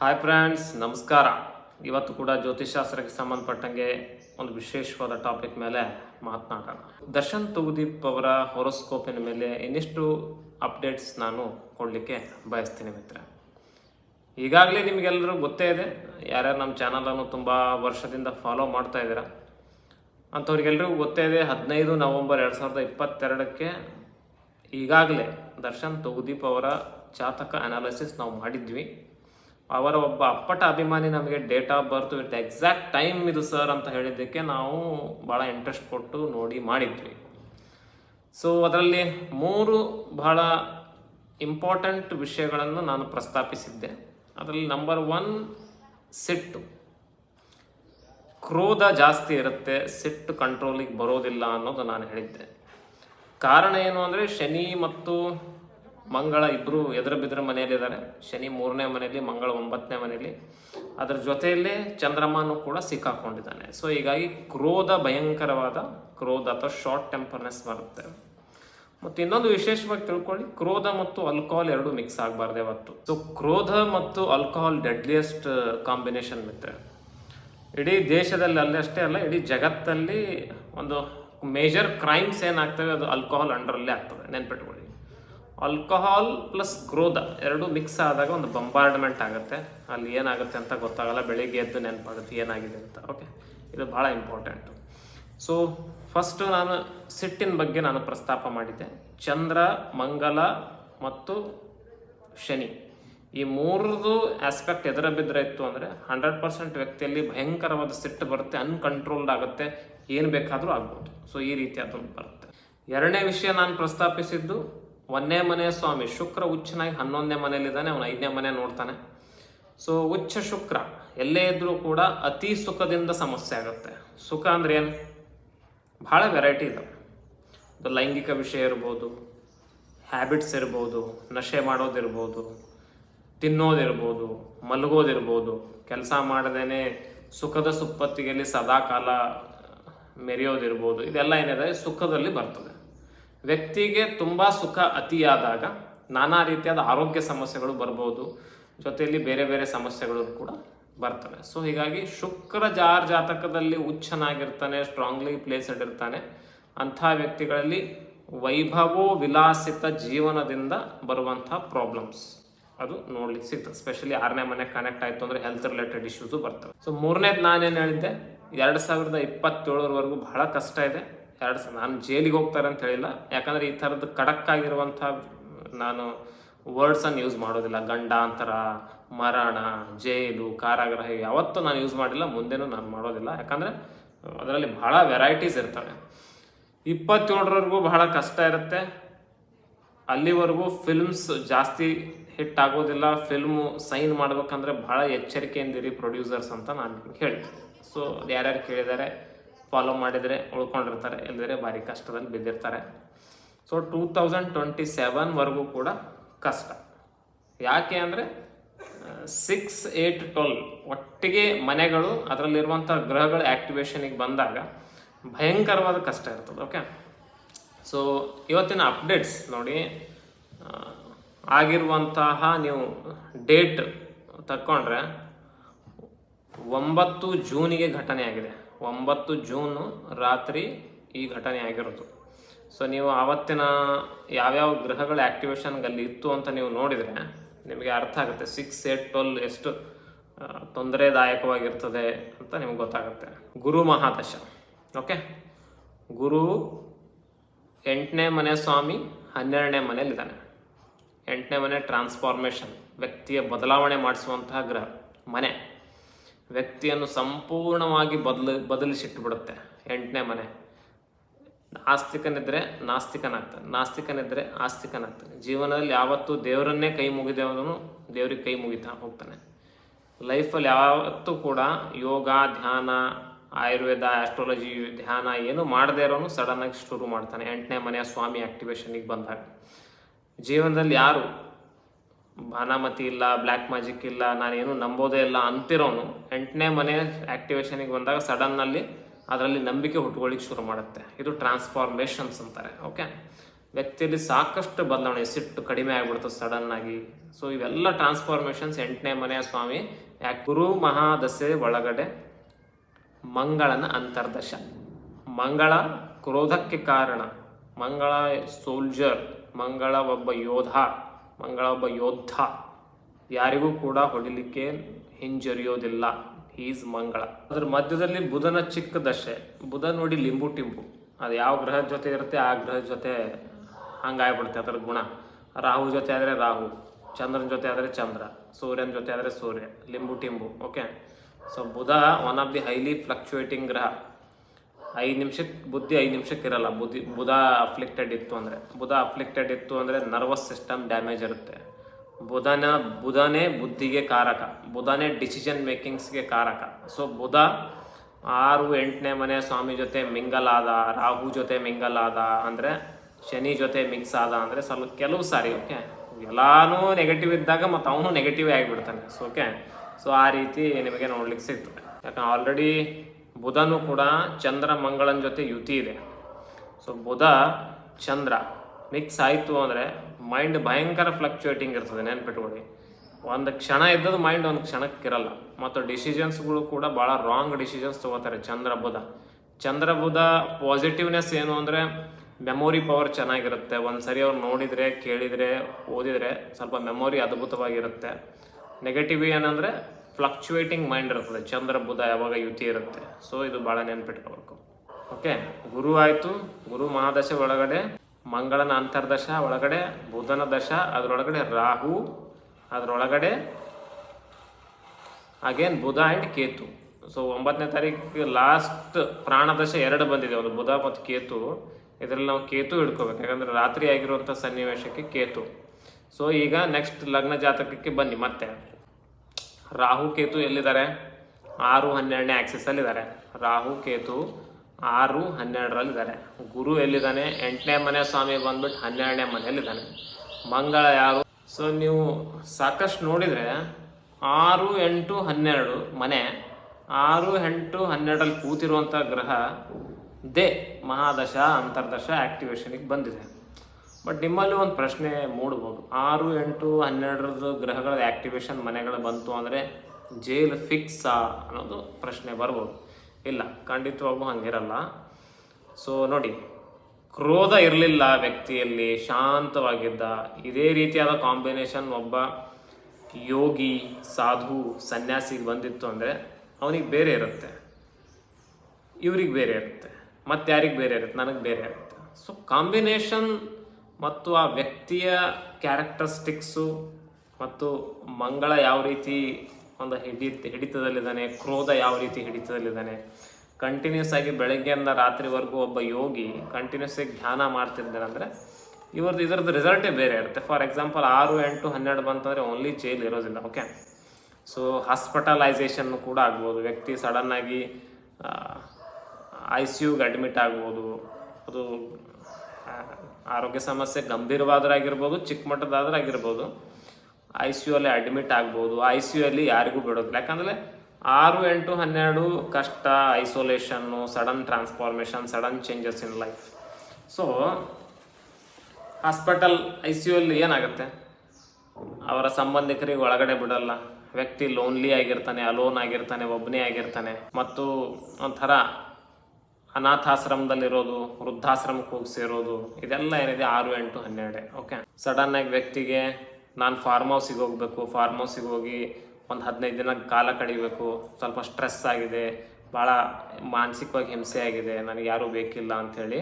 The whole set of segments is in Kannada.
ಹಾಯ್ ಫ್ರೆಂಡ್ಸ್ ನಮಸ್ಕಾರ. ಇವತ್ತು ಕೂಡ ಜ್ಯೋತಿಷಾಸ್ತ್ರಕ್ಕೆ ಸಂಬಂಧಪಟ್ಟಂಗೆ ಒಂದು ವಿಶೇಷವಾದ ಟಾಪಿಕ್ ಮೇಲೆ ಮಾತನಾಡೋಣ. ದರ್ಶನ್ ತುಗುದೀಪ್ ಅವರ ಹೊರೋಸ್ಕೋಪಿನ ಮೇಲೆ ಇನ್ನಿಷ್ಟು ಅಪ್ಡೇಟ್ಸ್ ನಾನು ಕೊಡಲಿಕ್ಕೆ ಬಯಸ್ತೀನಿ ಮಿತ್ರ ಈಗಾಗಲೇ ನಿಮಗೆಲ್ಲರೂ ಗೊತ್ತೇ ಇದೆ, ಯಾರ್ಯಾರು ನಮ್ಮ ಚಾನಲನ್ನು ತುಂಬ ವರ್ಷದಿಂದ ಫಾಲೋ ಮಾಡ್ತಾ ಇದ್ದೀರಾ? ಅಂಥವ್ರಿಗೆಲ್ರಿಗೂ ಗೊತ್ತೇ ಇದೆ, ಹದಿನೈದು ನವಂಬರ್ ಎರಡು ಸಾವಿರದ ಇಪ್ಪತ್ತೆರಡಕ್ಕೆ ಈಗಾಗಲೇ ದರ್ಶನ್ ತುಗುದೀಪ್ ಅವರ ಜಾತಕ ಅನಾಲಿಸಿಸ್ ನಾವು ಮಾಡಿದ್ವಿ. ಅವರ ಒಬ್ಬ ಅಪ್ಪಟ ಅಭಿಮಾನಿ ನಮಗೆ date of birth with exact time ಇದು ಸರ್ ಅಂತ ಹೇಳಿದ್ದಕ್ಕೆ ನಾವು ಭಾಳ ಇಂಟ್ರೆಸ್ಟ್ ಕೊಟ್ಟು ನೋಡಿ ಮಾಡಿದ್ವಿ. ಸೊ ಅದರಲ್ಲಿ ಮೂರು ಬಹಳ ಇಂಪಾರ್ಟೆಂಟ್ ವಿಷಯಗಳನ್ನು ನಾನು ಪ್ರಸ್ತಾಪಿಸಿದ್ದೆ. ಅದರಲ್ಲಿ ನಂಬರ್ ಒನ್ ಸಿಟ್ಟು. ಕ್ರೋಧ ಜಾಸ್ತಿ ಇರುತ್ತೆ, ಸಿಟ್ಟು ಕಂಟ್ರೋಲಿಗೆ ಬರೋದಿಲ್ಲ ಅನ್ನೋದು ನಾನು ಹೇಳಿದ್ದೆ. ಕಾರಣ ಏನು ಅಂದರೆ ಶನಿ ಮತ್ತು ಮಂಗಳ ಇಬ್ಬರು ಎದುರು ಬಿದ್ರ ಮನೆಯಲ್ಲಿದ್ದಾರೆ ಶನಿ ಮೂರನೇ ಮನೆಯಲ್ಲಿ, ಮಂಗಳ ಒಂಬತ್ತನೇ ಮನೆಯಲ್ಲಿ. ಅದರ ಜೊತೆಯಲ್ಲೇ ಚಂದ್ರಮಾನು ಕೂಡ ಸಿಕ್ಕಾಕೊಂಡಿದ್ದಾನೆ. ಸೊ ಹೀಗಾಗಿ ಕ್ರೋಧ ಭಯಂಕರವಾದ ಕ್ರೋಧ ಅಥವಾ ಶಾರ್ಟ್ ಟೆಂಪರ್ನೆಸ್ ಬರುತ್ತೆ. ಮತ್ತು ಇನ್ನೊಂದು ವಿಶೇಷವಾಗಿ ತಿಳ್ಕೊಳ್ಳಿ, ಕ್ರೋಧ ಮತ್ತು ಆಲ್ಕೋಹಾಲ್ ಎರಡು ಮಿಕ್ಸ್ ಆಗಬಾರ್ದು ಯಾವತ್ತು ಸೊ ಕ್ರೋಧ ಮತ್ತು ಆಲ್ಕೋಹಾಲ್ ಡೆಡ್ಲಿಯೆಸ್ಟ್ ಕಾಂಬಿನೇಷನ್ ಮಿತ್ರ ಇಡೀ ದೇಶದಲ್ಲಿ ಅಲ್ಲೇ ಅಷ್ಟೇ ಅಲ್ಲ, ಇಡೀ ಜಗತ್ತಲ್ಲಿ ಒಂದು ಮೇಜರ್ ಕ್ರೈಮ್ಸ್ ಏನಾಗ್ತವೆ, ಅದು ಅಲ್ಕೋಹಾಲ್ ಅಂಡರಲ್ಲೇ ಆಗ್ತದೆ. ನೆನ್ಪಿಟ್ಕೊಳ್ಳಿ. ಆಲ್ಕೋಹಾಲ್ ಪ್ಲಸ್ ಕ್ರೋಧ ಎರಡು ಮಿಕ್ಸ್ ಆದಾಗ ಒಂದು ಬಂಬಾರ್ಡ್ಮೆಂಟ್ ಆಗುತ್ತೆ. ಅಲ್ಲಿ ಏನಾಗುತ್ತೆ ಅಂತ ಗೊತ್ತಾಗಲ್ಲ, ಬೆಳಿಗ್ಗೆ ಎದ್ದು ನೆನಪಾಗುತ್ತೆ ಏನಾಗಿದೆ ಅಂತ. ಓಕೆ ಇದು ಭಾಳ ಇಂಪಾರ್ಟೆಂಟು ಸೊ ಫಸ್ಟು ನಾನು ಸಿಟ್ಟಿನ ಬಗ್ಗೆ ನಾನು ಪ್ರಸ್ತಾಪ ಮಾಡಿದ್ದೆ. ಚಂದ್ರ, ಮಂಗಲ ಮತ್ತು ಶನಿ. ಈ ಮೂರದು ಆಸ್ಪೆಕ್ಟ್ ಎದುರ ಬಿದ್ದರೆ ಇತ್ತು ಅಂದರೆ ಹಂಡ್ರೆಡ್ ಪರ್ಸೆಂಟ್ ವ್ಯಕ್ತಿಯಲ್ಲಿ ಭಯಂಕರವಾದ ಸಿಟ್ಟು ಬರುತ್ತೆ ಅನ್ಕಂಟ್ರೋಲ್ಡ್ ಆಗುತ್ತೆ, ಏನು ಬೇಕಾದರೂ ಆಗ್ಬೋದು. ಸೊ ಈ ರೀತಿ ಅದೊಂದು ಬರುತ್ತೆ. ಎರಡನೇ ವಿಷಯ ನಾನು ಪ್ರಸ್ತಾಪಿಸಿದ್ದು ಒಂದನೇ ಮನೆ ಸ್ವಾಮಿ ಶುಕ್ರ ಉಚ್ಚನಾಗಿ ಹನ್ನೊಂದನೇ ಮನೆಯಲ್ಲಿದ್ದಾನೆ, ಅವನು ಐದನೇ ಮನೆ ನೋಡ್ತಾನೆ. ಸೊ ಉಚ್ಚ ಶುಕ್ರ, ಎಲ್ಲೇ ಇದ್ದರೂ ಕೂಡ ಅತಿ ಸುಖದಿಂದ ಸಮಸ್ಯೆ ಆಗುತ್ತೆ. ಸುಖ ಅಂದ್ರೆ ಏನು? ಭಾಳ ವೆರೈಟಿ ಇದೆ. ಅದು ಲೈಂಗಿಕ ವಿಷಯ ಇರ್ಬೋದು ಹ್ಯಾಬಿಟ್ಸ್ ಇರ್ಬೋದು, ನಶೆ ಮಾಡೋದಿರ್ಬೋದು, ತಿನ್ನೋದಿರ್ಬೋದು, ಮಲಗೋದಿರ್ಬೋದು, ಕೆಲಸ ಮಾಡದೇನೆ ಸುಖದ ಸುಪ್ಪತ್ತಿಗೆಯಲ್ಲಿ ಸದಾಕಾಲ ಮೆರೆಯೋದಿರ್ಬೋದು, ಇದೆಲ್ಲ ಏನಿದೆ? ಸುಖದಲ್ಲಿ ಬರ್ತದೆ. ವ್ಯಕ್ತಿಗೆ ತುಂಬ ಸುಖ ಅತಿಯಾದಾಗ ನಾನಾ ರೀತಿಯಾದ ಆರೋಗ್ಯ ಸಮಸ್ಯೆಗಳು ಬರ್ಬೋದು. ಜೊತೆಯಲ್ಲಿ ಬೇರೆ ಬೇರೆ ಸಮಸ್ಯೆಗಳು ಕೂಡ ಬರ್ತವೆ. ಸೊ ಹೀಗಾಗಿ ಶುಕ್ರ ಜಾರ್ ಜಾತಕದಲ್ಲಿ ಉಚ್ಚನಾಗಿರ್ತಾನೆ ಸ್ಟ್ರಾಂಗ್ಲಿ ಪ್ಲೇಸ್ಡ್ ಇರ್ತಾನೆ. ಅಂಥ ವ್ಯಕ್ತಿಗಳಲ್ಲಿ ವೈಭವೋ ವಿಲಾಸಿತ ಜೀವನದಿಂದ ಬರುವಂಥ ಪ್ರಾಬ್ಲಮ್ಸ್ ಅದು ನೋಡ್ಲಿಕ್ಕೆ ಸಿಗ್ತದೆ. ಸ್ಪೆಷಲಿ ಆರನೇ ಮನೆ ಕನೆಕ್ಟ್ ಆಯಿತು ಅಂದರೆ ಹೆಲ್ತ್ ರಿಲೇಟೆಡ್ ಇಶ್ಯೂಸು ಬರ್ತವೆ. ಸೊ ಮೂರನೇದು ನಾನೇನು ಹೇಳಿದ್ದೆ? ಎರಡು ಸಾವಿರದ ಇಪ್ಪತ್ತೇಳರವರೆಗೂ ಬಹಳ ಕಷ್ಟ ಇದೆ. ಎರಡು ನಾನು ಜೈಲಿಗೆ ಹೋಗ್ತಾರೆ ಅಂತ ಹೇಳಿಲ್ಲ. ಯಾಕಂದರೆ ಈ ಥರದ್ದು ಖಡಕ್ ಆಗಿರುವಂಥ ನಾನು ವರ್ಡ್ಸನ್ನು ಯೂಸ್ ಮಾಡೋದಿಲ್ಲ. ಗಂಡಾಂತರ, ಮರಣ, ಜೈಲು, ಕಾರಾಗೃಹ ಯಾವತ್ತೂ ನಾನು ಯೂಸ್ ಮಾಡಿಲ್ಲ. ಮುಂದೆನೂ ನಾನು ಮಾಡೋದಿಲ್ಲ. ಯಾಕಂದರೆ ಅದರಲ್ಲಿ ಬಹಳ ವೆರೈಟೀಸ್ ಇರ್ತವೆ. ಇಪ್ಪತ್ತೇಳರವರೆಗೂ ಬಹಳ ಕಷ್ಟ ಇರುತ್ತೆ. ಅಲ್ಲಿವರೆಗೂ ಫಿಲ್ಮ್ಸ್ ಜಾಸ್ತಿ ಹಿಟ್ ಆಗೋದಿಲ್ಲ. ಫಿಲ್ಮು ಸೈನ್ ಮಾಡ್ಬೇಕಂದ್ರೆ ಭಾಳ ಎಚ್ಚರಿಕೆಯಿಂದಿರಿ ಪ್ರೊಡ್ಯೂಸರ್ಸ್ ಅಂತ ನಾನು ಹೇಳ್ತೀನಿ. ಸೊ ಅದು ಯಾರ್ಯಾರು ಕೇಳಿದ್ದಾರೆ ಫಾಲೋ ಮಾಡಿದರೆ ಉಳ್ಕೊಂಡಿರ್ತಾರೆ ಇಲ್ಲದ್ರೆ ಭಾರಿ ಕಷ್ಟದಲ್ಲಿ ಬಿದ್ದಿರ್ತಾರೆ. ಸೊ ಟೂ ತೌಸಂಡ್ ಟ್ವೆಂಟಿ ಸೆವೆನ್ವರೆಗೂ ಕೂಡ ಕಷ್ಟ. ಯಾಕೆ ಅಂದರೆ ಸಿಕ್ಸ್ ಏಯ್ಟ್ ಟ್ವೆಲ್ ಒಟ್ಟಿಗೆ ಮನೆಗಳು, ಅದರಲ್ಲಿರುವಂಥ ಗ್ರಹಗಳ ಆ್ಯಕ್ಟಿವೇಶನಿಗೆ ಬಂದಾಗ ಭಯಂಕರವಾದ ಕಷ್ಟ ಇರ್ತದೆ ಓಕೆ ಸೊ ಇವತ್ತಿನ ಅಪ್ಡೇಟ್ಸ್ ನೋಡಿ ಆಗಿರುವಂತಹ ನೀವು ಡೇಟ್ ತಕ್ಕೊಂಡ್ರೆ ಒಂಬತ್ತು ಜೂನಿಗೆ ಘಟನೆ ಆಗಿದೆ ಒಂಬತ್ತು ಜೂನು ರಾತ್ರಿ ಈ ಘಟನೆ ಆಗಿರೋದು. ಸೊ ನೀವು ಆವತ್ತಿನ ಯಾವ್ಯಾವ ಗ್ರಹಗಳ ಆ್ಯಕ್ಟಿವೇಶನ್ಗೆ ಅಲ್ಲಿ ಇತ್ತು ಅಂತ ನೀವು ನೋಡಿದರೆ ನಿಮಗೆ ಅರ್ಥ ಆಗುತ್ತೆ. ಸಿಕ್ಸ್ ಏಟ್ ಟ್ವೆಲ್ ಎಷ್ಟು ತೊಂದರೆದಾಯಕವಾಗಿರ್ತದೆ ಅಂತ ನಿಮ್ಗೆ ಗೊತ್ತಾಗುತ್ತೆ. ಗುರು ಮಹಾದಶ. ಓಕೆ ಗುರು ಎಂಟನೇ ಮನೆ ಸ್ವಾಮಿ, ಹನ್ನೆರಡನೇ ಮನೆಯಲ್ಲಿದ್ದಾನೆ ಎಂಟನೇ ಮನೆ ಟ್ರಾನ್ಸ್ಫಾರ್ಮೇಷನ್ ವ್ಯಕ್ತಿಯ ಬದಲಾವಣೆ ಮಾಡಿಸುವಂತಹ ಗ್ರಹ, ಮನೆ. ವ್ಯಕ್ತಿಯನ್ನು ಸಂಪೂರ್ಣವಾಗಿ ಬದಲು, ಬದಲಿಸಿಟ್ಬಿಡುತ್ತೆ. ಎಂಟನೇ ಮನೆ. ಆಸ್ತಿಕನಿದ್ರೆ ನಾಸ್ತಿಕನಾಗ್ತಾನೆ. ನಾಸ್ತಿಕನಿದ್ರೆ ಆಸ್ತಿಕನಾಗ್ತಾನೆ. ಜೀವನದಲ್ಲಿ ಯಾವತ್ತೂ ದೇವರನ್ನೇ ಕೈ ಮುಗಿದವನು ದೇವ್ರಿಗೆ ಕೈ ಮುಗಿತಾ ಹೋಗ್ತಾನೆ. ಲೈಫಲ್ಲಿ ಯಾವತ್ತೂ ಕೂಡ ಯೋಗ, ಧ್ಯಾನ, ಆಯುರ್ವೇದ, ಆಸ್ಟ್ರಾಲಜಿ, ಧ್ಯಾನ ಏನು ಮಾಡದೇ ಇರೋನು ಸಡನ್ನಾಗಿ ಶುರು ಮಾಡ್ತಾನೆ. ಎಂಟನೇ ಮನೆಯ ಸ್ವಾಮಿ ಆಕ್ಟಿವೇಶನಿಗೆ ಬಂದಾಗ. ಜೀವನದಲ್ಲಿ ಯಾರು ಭಾನಾಮತಿ ಇಲ್ಲ ಬ್ಲ್ಯಾಕ್ ಮ್ಯಾಜಿಕ್ ಇಲ್ಲ, ನಾನೇನು ನಂಬೋದೇ ಇಲ್ಲ ಅಂತಿರೋನು ಎಂಟನೇ ಮನೆ ಆಕ್ಟಿವೇಶನಿಗೆ ಬಂದಾಗ ಸಡನ್ನಲ್ಲಿ ಅದರಲ್ಲಿ ನಂಬಿಕೆ ಹುಟ್ಕೊಳ್ಳಿಕ್ಕೆ ಶುರು ಮಾಡುತ್ತೆ. ಇದು ಟ್ರಾನ್ಸ್ಫಾರ್ಮೇಷನ್ಸ್ ಅಂತಾರೆ ಓಕೆ ವ್ಯಕ್ತಿಯಲ್ಲಿ ಸಾಕಷ್ಟು ಬದಲಾವಣೆ, ಸಿಟ್ಟು ಕಡಿಮೆ ಆಗ್ಬಿಡ್ತು ಸಡನ್ ಆಗಿ. ಸೊ ಇವೆಲ್ಲ ಟ್ರಾನ್ಸ್ಫಾರ್ಮೇಷನ್ಸ್ ಎಂಟನೇ ಮನೆಯ ಸ್ವಾಮಿ ಯಾಕೆ ಗುರು ಮಹಾದಸೆ ಒಳಗಡೆ ಮಂಗಳನ ಅಂತರ್ದಶ. ಮಂಗಳ ಕ್ರೋಧಕ್ಕೆ ಕಾರಣ, ಮಂಗಳ ಸೋಲ್ಜರ್ ಮಂಗಳ ಒಬ್ಬ ಯೋಧ. ಮಂಗಳ ಒಬ್ಬ ಯೋಧ ಯಾರಿಗೂ ಕೂಡ ಹೊಡಿಲಿಕ್ಕೆ ಹಿಂಜರಿಯೋದಿಲ್ಲ. ಈಸ್ ಮಂಗಳ. ಅದ್ರ ಮಧ್ಯದಲ್ಲಿ ಬುಧನ ಚಿಕ್ಕ ದಶೆ. ಬುಧ ನೋಡಿ ಲಿಂಬು ಟಿಂಬು. ಅದು ಯಾವ ಗ್ರಹದ ಜೊತೆ ಇರುತ್ತೆ, ಆ ಗ್ರಹದ ಜೊತೆ ಹಂಗಾಗ್ಬಿಡುತ್ತೆ ಅದರ ಗುಣ. ರಾಹು ಜೊತೆ ಆದರೆ ರಾಹು, ಚಂದ್ರನ ಜೊತೆ ಆದರೆ ಚಂದ್ರ, ಸೂರ್ಯನ ಜೊತೆ ಆದರೆ ಸೂರ್ಯ, ಲಿಂಬು ಟಿಂಬು okay so Budha one of the highly fluctuating ಗ್ರಹ. ಐದು ನಿಮಿಷಕ್ಕೆ, ಬುದ್ಧಿ ಐದು ನಿಮಿಷಕ್ಕೆ ಇರಲ್ಲ. ಬುದ್ಧಿ, ಬುಧ ಅಫ್ಲಿಕ್ಟೆಡ್ ಇತ್ತು ಅಂದರೆ. ಬುಧ ಅಫ್ಲಿಕ್ಟೆಡ್ ಇತ್ತು ಅಂದರೆ ನರ್ವಸ್ ಸಿಸ್ಟಮ್ ಡ್ಯಾಮೇಜ್ ಇರುತ್ತೆ. ಬುಧನ, ಬುಧನೇ ಬುದ್ಧಿಗೆ ಕಾರಕ. ಬುಧನೇ ಡಿಸಿಷನ್ ಮೇಕಿಂಗ್ಸ್ಗೆ ಕಾರಕ. ಸೊ ಬುಧ ಆರು ಎಂಟನೇ ಮನೆ ಸ್ವಾಮಿ ಜೊತೆ ಮಿಂಗಲ್ ಆದ, ರಾಹು ಜೊತೆ ಮಿಂಗಲ್ ಆದ ಅಂದರೆ, ಶನಿ ಜೊತೆ ಮಿಕ್ಸ್ ಆದ ಅಂದರೆ ಸ್ವಲ್ಪ ಕೆಲವು ಸಾರಿ ಓಕೆ ಎಲ್ಲಾನು ನೆಗೆಟಿವ್ ಇದ್ದಾಗ ಮತ್ತು ಅವನು ನೆಗೆಟಿವೇ ಆಗಿಬಿಡ್ತಾನೆ ಸೊ ಓಕೆ ಸೊ ಆ ರೀತಿ ನಿಮಗೆ ನೋಡ್ಲಿಕ್ಕೆ ಸಿಗ್ತದೆ. ಯಾಕಂದ್ರೆ ಆಲ್ರೆಡಿ ಬುಧನು ಕೂಡ ಚಂದ್ರ ಮಂಗಳನ ಜೊತೆ ಯುತಿ ಇದೆ. ಸೊ ಬುಧ, ಚಂದ್ರ ಮಿಕ್ಸ್ ಆಯಿತು ಅಂದರೆ ಮೈಂಡ್ ಭಯಂಕರ ಫ್ಲಕ್ಚುಯೇಟಿಂಗ್ ಇರ್ತದೆ ನೆನ್ಪಿಟ್ಕೊಳ್ಳಿ ಒಂದು ಕ್ಷಣ ಇದ್ದದ್ದು ಮೈಂಡ್ ಒಂದು ಕ್ಷಣಕ್ಕಿರಲ್ಲ ಮತ್ತು ಡಿಸಿಷನ್ಸ್ಗಳು ಕೂಡ ಭಾಳ ರಾಂಗ್ ಡಿಸಿಷನ್ಸ್ ತೊಗೋತಾರೆ, ಚಂದ್ರ, ಬುಧ. ಚಂದ್ರ, ಬುಧ ಪಾಸಿಟಿವ್ನೆಸ್ ಏನು ಅಂದರೆ ಮೆಮೊರಿ ಪವರ್ ಚೆನ್ನಾಗಿರುತ್ತೆ. ಒಂದು ಸರಿ ಅವ್ರು ನೋಡಿದರೆ, ಕೇಳಿದರೆ, ಓದಿದರೆ ಸ್ವಲ್ಪ ಮೆಮೊರಿ ಅದ್ಭುತವಾಗಿರುತ್ತೆ. ನೆಗೆಟಿವ್ ಏನಂದರೆ ಫ್ಲಕ್ಚುಯೇಟಿಂಗ್ ಮೈಂಡ್ ಇರ್ತದೆ ಚಂದ್ರ, ಬುಧ ಯಾವಾಗ ಯುತಿ ಇರುತ್ತೆ. ಸೊ ಇದು ಭಾಳ ನೆನ್ಪಿಟ್ಕೋಬೇಕು. ಓಕೆ ಗುರು ಆಯಿತು, ಗುರು ಮಹಾದಶೆ ಒಳಗಡೆ, ಮಂಗಳನ ಅಂತರ್ದಶ, ಒಳಗಡೆ ಬುಧನ ದಶ, ಅದರೊಳಗಡೆ ರಾಹು, ಅದರೊಳಗಡೆ again Budha and Ketu. So ಒಂಬತ್ತನೇ ತಾರೀಕು ಲಾಸ್ಟ್ ಪ್ರಾಣದಶ ಎರಡು ಬಂದಿದೆ, ಒಂದು ಬುಧ ಮತ್ತು ಕೇತು. ಇದರಲ್ಲಿ ನಾವು ಕೇತು ಹಿಡ್ಕೋಬೇಕು, ಯಾಕಂದರೆ ರಾತ್ರಿ ಆಗಿರುವಂಥ ಸನ್ನಿವೇಶಕ್ಕೆ ಕೇತು. ಸೊ ಈಗ ನೆಕ್ಸ್ಟ್ ಲಗ್ನ ಜಾತಕಕ್ಕೆ ಬನ್ನಿ, ಮತ್ತೆ. ರಾಹು ಕೇತು ಎಲ್ಲಿದ್ದಾರೆ? ಆರು ಹನ್ನೆರಡನೇ ಆಕ್ಸಿಸಲ್ಲಿದ್ದಾರೆ ರಾಹು ಕೇತು ಆರು ಹನ್ನೆರಡರಲ್ಲಿದ್ದಾರೆ. ಗುರು ಎಲ್ಲಿದ್ದಾನೆ? ಎಂಟನೇ ಮನೆ ಸ್ವಾಮಿ ಬಂದ್ಬಿಟ್ಟು ಹನ್ನೆರಡನೇ ಮನೆಯಲ್ಲಿದ್ದಾನೆ. ಮಂಗಳ ಯಾರು? ಸೊ ನೀವು ಸಾಕಷ್ಟು ನೋಡಿದರೆ ಆರು ಎಂಟು ಹನ್ನೆರಡು ಮನೆ, ಆರು ಎಂಟು ಹನ್ನೆರಡರಲ್ಲಿ ಕೂತಿರುವಂಥ ಗ್ರಹ ದೇ ಮಹಾದಶ ಅಂತರ್ದಶ ಆಕ್ಟಿವೇಶನಿಗೆ ಬಂದಿದೆ. ಬಟ್ ನಿಮ್ಮಲ್ಲಿ ಒಂದು ಪ್ರಶ್ನೆ ಮೂಡ್ಬೋದು. ಆರು, ಎಂಟು, ಹನ್ನೆರಡರದ್ದು ಗ್ರಹಗಳ ಆ್ಯಕ್ಟಿವೇಶನ್ ಮನೆಗಳು ಬಂತು ಅಂದರೆ ಜೈಲ್ ಫಿಕ್ಸಾ ಅನ್ನೋದು ಪ್ರಶ್ನೆ ಬರ್ಬೋದು. ಇಲ್ಲ ಖಂಡಿತವಾಗೂ ಹಂಗಿರಲ್ಲ. ಸೊ ನೋಡಿ, ಕ್ರೋಧ ಇರಲಿಲ್ಲ ವ್ಯಕ್ತಿಯಲ್ಲಿ, ಶಾಂತವಾಗಿದ್ದ, ಇದೇ ರೀತಿಯಾದ ಕಾಂಬಿನೇಷನ್ ಒಬ್ಬ ಯೋಗಿ, ಸಾಧು, ಸನ್ಯಾಸಿಗೆ ಬಂದಿತ್ತು ಅಂದರೆ ಅವನಿಗೆ ಬೇರೆ ಇರುತ್ತೆ. ಇವ್ರಿಗೆ ಬೇರೆ ಇರುತ್ತೆ. ಮತ್ತು ಯಾರಿಗೆ ಬೇರೆ ಇರುತ್ತೆ, ನನಗೆ ಬೇರೆ ಇರುತ್ತೆ. ಸೊ ಕಾಂಬಿನೇಷನ್ ಮತ್ತು ಆ ವ್ಯಕ್ತಿಯ ಕ್ಯಾರೆಕ್ಟರಿಸ್ಟಿಕ್ಸು ಮತ್ತು ಮಂಗಳ ಯಾವ ರೀತಿ ಒಂದು ಹಿಡಿ ಹಿಡಿತದಲ್ಲಿದ್ದಾನೆ, ಕ್ರೋಧ ಯಾವ ರೀತಿ ಹಿಡಿತದಲ್ಲಿದ್ದಾನೆ ಕಂಟಿನ್ಯೂಸ್ ಆಗಿ ಬೆಳಗ್ಗೆಯಿಂದ ರಾತ್ರಿವರೆಗೂ ಒಬ್ಬ ಯೋಗಿ ಕಂಟಿನ್ಯೂಸ್ ಆಗಿ ಧ್ಯಾನ ಮಾಡ್ತಿದ್ದಾನೆ ಅಂದರೆ ಇವ್ರದ್ದು ಇದರದ್ದು ರಿಸಲ್ಟೇ ಬೇರೆ ಇರುತ್ತೆ. ಫಾರ್ ಎಕ್ಸಾಂಪಲ್ ಆರು, ಎಂಟು, ಹನ್ನೆರಡು ಬಂತಂದರೆ ಓನ್ಲಿ ಜೈಲ್ ಇರೋದಿಲ್ಲ ಓಕೆ ಸೊ ಹಾಸ್ಪಿಟಲೈಸೇಷನ್ ಕೂಡ ಆಗ್ಬೋದು. ವ್ಯಕ್ತಿ ಸಡನ್ನಾಗಿ ಐ ಸಿ ಯುಗೆ ಅಡ್ಮಿಟ್ ಆಗ್ಬೋದು. ಅದು ಆರೋಗ್ಯ ಸಮಸ್ಯೆ ಗಂಭೀರವಾದ್ರಾಗಿರ್ಬೋದು ಚಿಕ್ಕ ಮಟ್ಟದಾದ್ರಾಗಿರ್ಬೋದು ಐ ಸಿ ಯು ಅಲ್ಲಿ ಅಡ್ಮಿಟ್ ಆಗ್ಬೋದು ಐ ಸಿ ಯು ಅಲ್ಲಿ ಯಾರಿಗೂ ಬಿಡೋದಿಲ್ಲ. ಯಾಕಂದರೆ ಆರು, ಎಂಟು, ಹನ್ನೆರಡು ಕಷ್ಟ isolation sudden transformation sudden changes in life so hospital I C U ಅಲ್ಲಿ ಏನಾಗುತ್ತೆ? ಅವರ ಸಂಬಂಧಿಕರಿಗೆ ಒಳಗಡೆ ಬಿಡಲ್ಲ. ವ್ಯಕ್ತಿ ಲೋನ್ಲಿ ಆಗಿರ್ತಾನೆ ಅಲೋನ್ ಆಗಿರ್ತಾನೆ ಒಬ್ಬನೇ ಆಗಿರ್ತಾನೆ. ಮತ್ತು ಒಂಥರ ಅನಾಥಾಶ್ರಮದಲ್ಲಿರೋದು, ವೃದ್ಧಾಶ್ರಮಕ್ಕೆ ಹೋಗಿ ಸೇರೋದು, ಇದೆಲ್ಲ ಏನಿದೆ? ಆರು, ಎಂಟು, ಹನ್ನೆರಡೆ. ಓಕೆ ಸಡನ್ ಆಗಿ ವ್ಯಕ್ತಿಗೆ ನಾನು ಫಾರ್ಮ್ ಹೌಸಿಗೆ ಹೋಗಬೇಕು ಫಾರ್ಮ್ ಹೌಸಿಗೆ ಹೋಗಿ ಒಂದು ಹದಿನೈದು ದಿನ ಕಾಲ ಕಳಿಬೇಕು, ಸ್ವಲ್ಪ ಸ್ಟ್ರೆಸ್ ಆಗಿದೆ, ಭಾಳ ಮಾನಸಿಕವಾಗಿ ಹಿಂಸೆ ಆಗಿದೆ, ನನಗೆ ಯಾರೂ ಬೇಕಿಲ್ಲ ಅಂಥೇಳಿ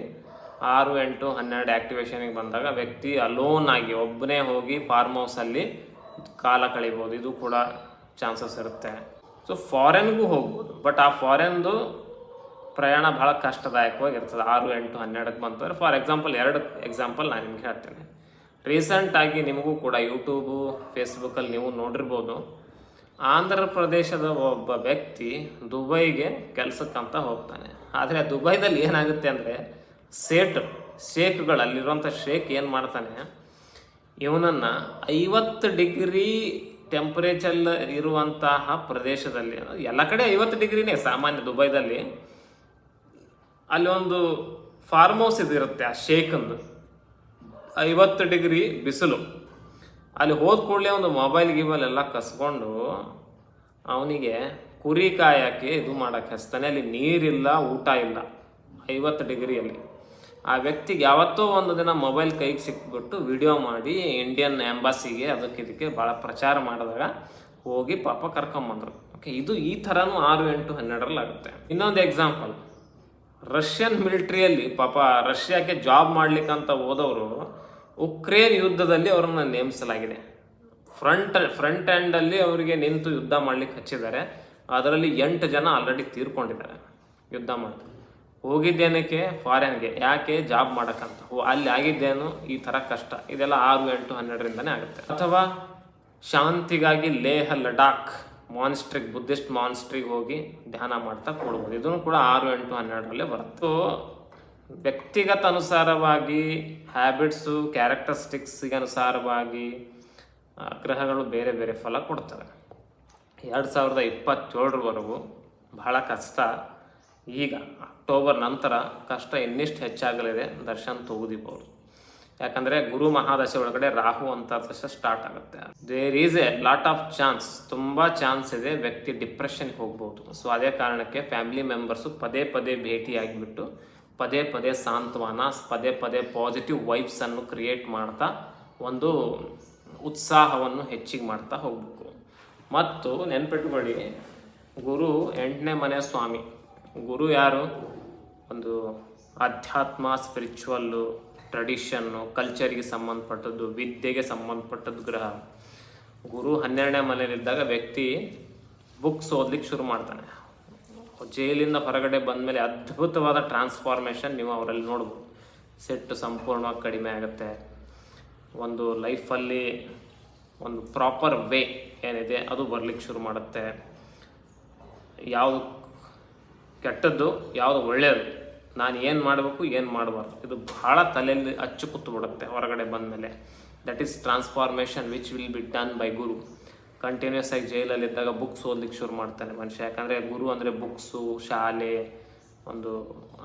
ಆರು, ಎಂಟು, ಹನ್ನೆರಡು ಆ್ಯಕ್ಟಿವೇಶನಿಗೆ ಬಂದಾಗ ವ್ಯಕ್ತಿ ಅಲೋನ್ ಆಗಿ ಒಬ್ಬನೇ ಹೋಗಿ ಫಾರ್ಮ್ ಹೌಸಲ್ಲಿ ಕಾಲ ಕಳಿಬೋದು. ಇದು ಕೂಡ ಚಾನ್ಸಸ್ ಇರುತ್ತೆ. ಸೊ ಫಾರೆನ್ಗೂ ಹೋಗ್ಬೋದು ಬಟ್ ಆ ಫಾರೆನ್ದು ಪ್ರಯಾಣ ಭಾಳ ಕಷ್ಟದಾಯಕವಾಗಿರ್ತದೆ ಆರು, ಎಂಟು, ಹನ್ನೆರಡಕ್ಕೆ ಬಂತಂದ್ರೆ ಫಾರ್ ಎಕ್ಸಾಂಪಲ್ ಎರಡು ಎಕ್ಸಾಂಪಲ್ ನಾನು ನಿಮ್ಗೆ ಹೇಳ್ತೇನೆ. ರೀಸೆಂಟಾಗಿ ನಿಮಗೂ ಕೂಡ ಯೂಟ್ಯೂಬು ಫೇಸ್ಬುಕ್ಕಲ್ಲಿ ನೀವು ನೋಡಿರ್ಬೋದು. ಆಂಧ್ರ ಪ್ರದೇಶದ ಒಬ್ಬ ವ್ಯಕ್ತಿ ದುಬೈಗೆ ಕೆಲಸಕ್ಕಂತ ಹೋಗ್ತಾನೆ. ಆದರೆ ದುಬೈದಲ್ಲಿ ಏನಾಗುತ್ತೆ ಅಂದರೆ ಸೇಟ್ ಶೇಕ್ಗಳು ಅಲ್ಲಿರುವಂಥ ಶೇಕ್ ಏನು ಮಾಡ್ತಾನೆ? ಇವನನ್ನು ಐವತ್ತು ಡಿಗ್ರಿ ಟೆಂಪ್ರೇಚರ್ ಇರುವಂತಹ ಪ್ರದೇಶದಲ್ಲಿ, ಎಲ್ಲ ಕಡೆ ಐವತ್ತು ಡಿಗ್ರಿನೇ ಸಾಮಾನ್ಯ ದುಬೈದಲ್ಲಿ. ಅಲ್ಲಿ ಒಂದು ಫಾರ್ಮ್ ಹೌಸ್ ಇದಿರುತ್ತೆ ಆ ಶೇಕಂದು ಐವತ್ತು ಡಿಗ್ರಿ ಬಿಸಿಲು. ಅಲ್ಲಿ ಹೋದ ಕೂಡಲೇ ಒಂದು ಮೊಬೈಲ್ ಗಿಬಲ್ ಎಲ್ಲ ಕಸ್ಕೊಂಡು ಅವನಿಗೆ ಕುರಿ ಕಾಯಕ್ಕೆ ಇದು ಮಾಡಕ್ಕೆ ಹಚ್ತಾನೆ. ಅಲ್ಲಿ ನೀರಿಲ್ಲ, ಊಟ ಇಲ್ಲ. ಐವತ್ತು ಡಿಗ್ರಿಯಲ್ಲಿ. ಆ ವ್ಯಕ್ತಿಗೆ ಯಾವತ್ತೋ ಒಂದು ದಿನ ಮೊಬೈಲ್ ಕೈಗೆ ಸಿಕ್ಬಿಟ್ಟು ವಿಡಿಯೋ ಮಾಡಿ ಇಂಡಿಯನ್ ಎಂಬಾಸಿಗೆ ಅದಕ್ಕೆ ಇದಕ್ಕೆ ಭಾಳ ಪ್ರಚಾರ ಮಾಡಿದಾಗ ಹೋಗಿ ಪಾಪ ಕರ್ಕೊಂಬಂದರು. ಓಕೆ ಇದು ಈ ಥರನೂ ಆರು ಎಂಟು ಹನ್ನೆರಡರಲ್ಲಿ ಆಗುತ್ತೆ ಇನ್ನೊಂದು ಎಕ್ಸಾಂಪಲ್ ರಷ್ಯನ್ ಮಿಲಿಟ್ರಿಯಲ್ಲಿ, ಪಾಪ ರಷ್ಯಾಕ್ಕೆ ಜಾಬ್ ಮಾಡ್ಲಿಕ್ಕಂತ ಹೋದವರು ಉಕ್ರೇನ್ ಯುದ್ಧದಲ್ಲಿ ಅವರನ್ನು ನೇಮಿಸಲಾಗಿದೆ. ಫ್ರಂಟ್ ಫ್ರಂಟ್ ಎಂಡಲ್ಲಿ ಅವರಿಗೆ ನಿಂತು ಯುದ್ಧ ಮಾಡ್ಲಿಕ್ಕೆ ಹಚ್ಚಿದ್ದಾರೆ. ಅದರಲ್ಲಿ ಎಂಟು ಜನ ಆಲ್ರೆಡಿ ತೀರ್ಕೊಂಡಿದ್ದಾರೆ ಯುದ್ಧ ಮಾಡಿ ಹೋಗಿದ್ದೇನಕ್ಕೆ? ಫಾರಿನ್ಗೆ. ಯಾಕೆ? ಜಾಬ್ ಮಾಡೋಕ್ಕಂತ. ಹೋ, ಅಲ್ಲಿ ಆಗಿದ್ದೇನು? ಈ ಥರ ಕಷ್ಟ. ಇದೆಲ್ಲ ಆರು ಎಂಟು ಹನ್ನೆರಡರಿಂದನೇ ಆಗುತ್ತೆ. ಅಥವಾ ಶಾಂತಿಗಾಗಿ ಲೇಹ ಲಡಾಖ್. ಮಾನ್ಸ್ಟ್ರಿಗೆ ಬುದ್ಧಿಸ್ಟ್ ಮಾನ್ಸ್ಟ್ರಿಗೆ ಹೋಗಿ ಧ್ಯಾನ ಮಾಡ್ತಾ ಕೊಡ್ಬೋದು. ಇದನ್ನು ಕೂಡ ಆರು, ಎಂಟು, ಹನ್ನೆರಡರಲ್ಲೇ ಬರುತ್ತೆ? ವ್ಯಕ್ತಿಗತ ಅನುಸಾರವಾಗಿ ಹ್ಯಾಬಿಟ್ಸು ಕ್ಯಾರೆಕ್ಟರಿಸ್ಟಿಕ್ಸ್ಗೆ ಅನುಸಾರವಾಗಿ ಗ್ರಹಗಳು ಬೇರೆ ಬೇರೆ ಫಲ ಕೊಡ್ತವೆ. ಎರಡು ಸಾವಿರದ ಇಪ್ಪತ್ತೇಳರವರೆಗೂ ಬಹಳ ಕಷ್ಟ. ಈಗ ಅಕ್ಟೋಬರ್ ನಂತರ ಕಷ್ಟ ಇನ್ನಿಷ್ಟು ಹೆಚ್ಚಾಗಲಿದೆ. ದರ್ಶನ್ ತೂಗುದೀಪ್ ಅವರು. ಯಾಕಂದರೆ ಗುರು ಮಹಾದಶೆ ಒಳಗಡೆ ರಾಹು ಅಂತ ದಶ ಸ್ಟಾರ್ಟ್ ಆಗುತ್ತೆ. There is a lot of chance ತುಂಬ ಚಾನ್ಸ್ ಇದೆ ವ್ಯಕ್ತಿ ಡಿಪ್ರೆಷನ್ಗೆ ಹೋಗ್ಬೋದು. ಸೊ ಅದೇ ಕಾರಣಕ್ಕೆ ಫ್ಯಾಮಿಲಿ ಮೆಂಬರ್ಸು ಪದೇ ಪದೇ ಭೇಟಿ ಆಗಿಬಿಟ್ಟು ಪದೇ ಪದೇ ಸಾಂತ್ವನ, ಪದೇ ಪದೇ ಪಾಸಿಟಿವ್ ವೈಬ್ಸನ್ನು ಕ್ರಿಯೇಟ್ ಮಾಡ್ತಾ ಒಂದು ಉತ್ಸಾಹವನ್ನು ಹೆಚ್ಚಿಗೆ ಮಾಡ್ತಾ ಹೋಗಬೇಕು. ಮತ್ತು ನೆನ್ಪಿಟ್ಕೊಳ್ಳಿ, ಗುರು ಎಂಟನೇ ಮನೆ ಸ್ವಾಮಿ. ಗುರು ಯಾರು? ಒಂದು ಆಧ್ಯಾತ್ಮ ಸ್ಪಿರಿಚುವಲ್ಲು ಟ್ರೆಡಿಷನ್ನು ಕಲ್ಚರ್ಗೆ ಸಂಬಂಧಪಟ್ಟದ್ದು, ವಿದ್ಯೆಗೆ ಸಂಬಂಧಪಟ್ಟದ್ದು ಗ್ರಹ. ಗುರು ಹನ್ನೆರಡನೇ ಮನೆಯಲ್ಲಿದ್ದಾಗ ವ್ಯಕ್ತಿ ಬುಕ್ಸ್ ಓದ್ಲಿಕ್ಕೆ ಶುರು ಮಾಡ್ತಾನೆ. ಜೈಲಿಂದ ಹೊರಗಡೆ ಬಂದ ಮೇಲೆ ಅದ್ಭುತವಾದ ಟ್ರಾನ್ಸ್ಫಾರ್ಮೇಷನ್ ನೀವು ಅವರಲ್ಲಿ ನೋಡ್ಬೋದು. ಸೆಟ್ಟು ಸಂಪೂರ್ಣವಾಗಿ ಕಡಿಮೆ ಆಗುತ್ತೆ. ಒಂದು ಲೈಫಲ್ಲಿ ಒಂದು ಪ್ರಾಪರ್ ವೇ ಏನಿದೆ ಅದು ಬರಲಿಕ್ಕೆ ಶುರು ಮಾಡುತ್ತೆ. ಯಾವುದು ಕೆಟ್ಟದ್ದು, ಯಾವುದು ಒಳ್ಳೆಯದು ನಾನು ಏನು ಮಾಡಬೇಕು, ಏನು ಮಾಡಬಾರ್ದು. ಇದು ಭಾಳ ತಲೆಯಲ್ಲಿ ಅಚ್ಚು ಕೂತ್ಬಿಡುತ್ತೆ ಹೊರಗಡೆ ಬಂದ ಮೇಲೆ that is transformation which will be done by Guru continues ಆಗಿ ಜೈಲಲ್ಲಿದ್ದಾಗ ಬುಕ್ಸ್ ಓದ್ಲಿಕ್ಕೆ ಶುರು ಮಾಡ್ತಾನೆ ಮನುಷ್ಯ. ಯಾಕಂದರೆ ಗುರು ಅಂದರೆ ಬುಕ್ಸು ಶಾಲೆ, ಒಂದು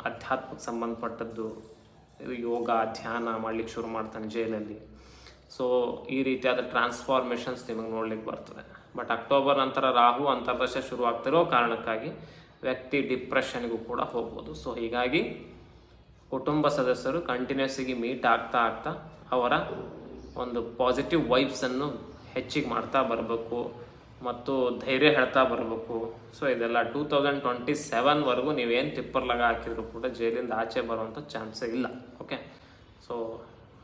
ಅಧ್ಯಾತ್ಮಕ್ಕೆ ಸಂಬಂಧಪಟ್ಟದ್ದು ಯೋಗ, ಧ್ಯಾನ ಮಾಡಲಿಕ್ಕೆ ಶುರು ಮಾಡ್ತಾನೆ ಜೈಲಲ್ಲಿ. ಸೊ ಈ ರೀತಿಯಾದ ಟ್ರಾನ್ಸ್ಫಾರ್ಮೇಷನ್ಸ್ ನಿಮಗೆ ನೋಡ್ಲಿಕ್ಕೆ ಬರ್ತದೆ. ಬಟ್ ಅಕ್ಟೋಬರ್ ನಂತರ ರಾಹು ಅಂತರ್ದಶ ಶುರು ಆಗ್ತಿರೋ ಕಾರಣಕ್ಕಾಗಿ ವ್ಯಕ್ತಿ ಡಿಪ್ರೆಷನ್ಗೂ ಕೂಡ ಹೋಗ್ಬೋದು. ಸೊ ಹೀಗಾಗಿ ಕುಟುಂಬ ಸದಸ್ಯರು ಕಂಟಿನ್ಯೂಸಿಗೆ ಮೀಟ್ ಆಗ್ತಾ ಆಗ್ತಾ ಅವರ ಒಂದು ಪಾಸಿಟಿವ್ ವೈಬ್ಸನ್ನು ಹೆಚ್ಚಿಗೆ ಮಾಡ್ತಾ ಬರಬೇಕು ಮತ್ತು ಧೈರ್ಯ ಹೇಳ್ತಾ ಬರಬೇಕು. ಸೊ ಇದೆಲ್ಲ ಟೂ ತೌಸಂಡ್ ಟ್ವೆಂಟಿ ಸೆವೆನ್ವರೆಗೂ ನೀವೇನು ತಿಪ್ಪರ್ಲಾಗ ಹಾಕಿದ್ರು ಕೂಡ ಜೈಲಿಂದ ಆಚೆ ಬರುವಂಥ ಚಾನ್ಸೇ ಇಲ್ಲ. ಓಕೆ ಸೊ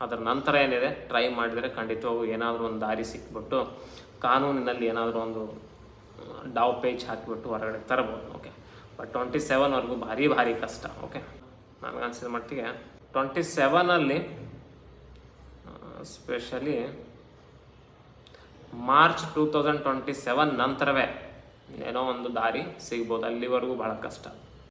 ಅದರ ನಂತರ ಏನಿದೆ? ಟ್ರೈ ಮಾಡಿದರೆ ಖಂಡಿತವಾಗೂ ಏನಾದರೂ ಒಂದು ದಾರಿ ಸಿಕ್ಬಿಟ್ಟು ಕಾನೂನಿನಲ್ಲಿ ಏನಾದರೂ ಒಂದು ಡಾವ್ ಪೇಜ್ ಹಾಕಿಬಿಟ್ಟು ಹೊರಗಡೆ ತರಬಹುದು ಓಕೆ ಬಟ್ ಟ್ವೆಂಟಿ ಸೆವೆನ್ವರೆಗೂ ಭಾರಿ ಭಾರಿ ಕಷ್ಟ ಓಕೆ ನನಗನ್ಸಿದ ಮಟ್ಟಿಗೆ twenty ಸೆವೆನಲ್ಲಿ specially March two thousand twenty seven ನಂತರವೇ ಏನೋ ಒಂದು ದಾರಿ ಸಿಗ್ಬೋದು. ಅಲ್ಲಿವರೆಗೂ ಭಾಳ ಕಷ್ಟ.